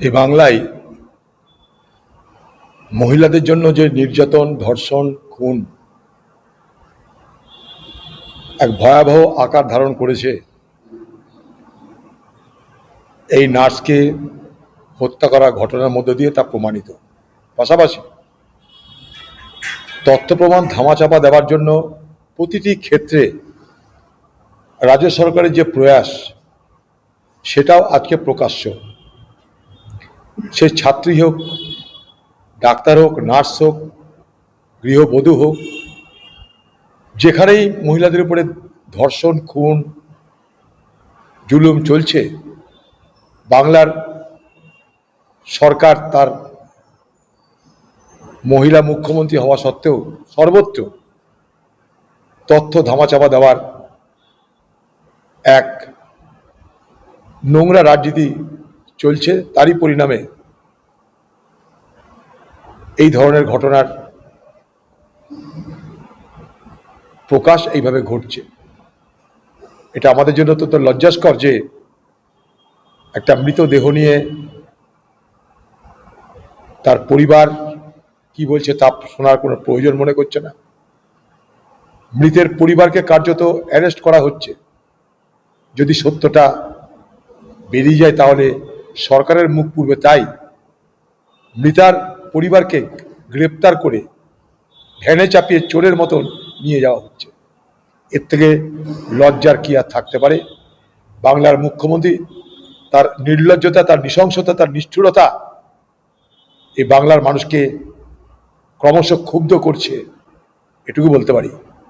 এই বাংলায় মহিলাদের জন্য যে নির্যাতন, ধর্ষণ, খুন এক ভয়াবহ আকার ধারণ করেছে, এই নার্সকে হত্যা করা ঘটনার মধ্য দিয়ে তা প্রমাণিত। পাশাপাশি তথ্য প্রমাণ ধামাচাপা দেওয়ার জন্য প্রতিটি ক্ষেত্রে রাজ্য সরকারের যে প্রয়াস, সেটাও আজকে প্রকাশ্য। সে ছাত্রী হোক, ডাক্তার হোক, নার্স হোক, গৃহবধূ হোক, যেখানেই মহিলাদের উপরে ধর্ষণ, খুন, জুলুম চলছে, বাংলার সরকার তার মহিলা মুখ্যমন্ত্রী হওয়া সত্ত্বেও সর্বত্র তথ্য ধামাচাপা দেওয়ার এক নোংরা রাজনীতি চলছে তারই পরিণামে। এই ধরনের ঘটনার প্রকাশ এইভাবে ঘটছে। এটা আমাদের জন্য তো লজ্জাস্কর যে একটা মৃতদেহ নিয়ে তার পরিবার কি বলছে তা শোনার কোনো প্রয়োজন মনে করছে না। মৃতের পরিবারকে কার্যত অ্যারেস্ট করা হচ্ছে। যদি সত্যটা বেরিয়ে যায় তাহলে সরকারের মুখ পূর্বে তাই মৃতার পরিবারকে গ্রেপ্তার করে ভ্যানে চাপিয়ে চোরের মতন নিয়ে যাওয়া হচ্ছে। এর থেকে লজ্জার কি আর থাকতে পারে? বাংলার মুখ্যমন্ত্রী তার নির্লজ্জতা, তার নৃশংসতা, তার নিষ্ঠুরতা, এই বাংলার মানুষকে ক্রমশ ক্ষুব্ধ করছে, এটুকু বলতে পারি।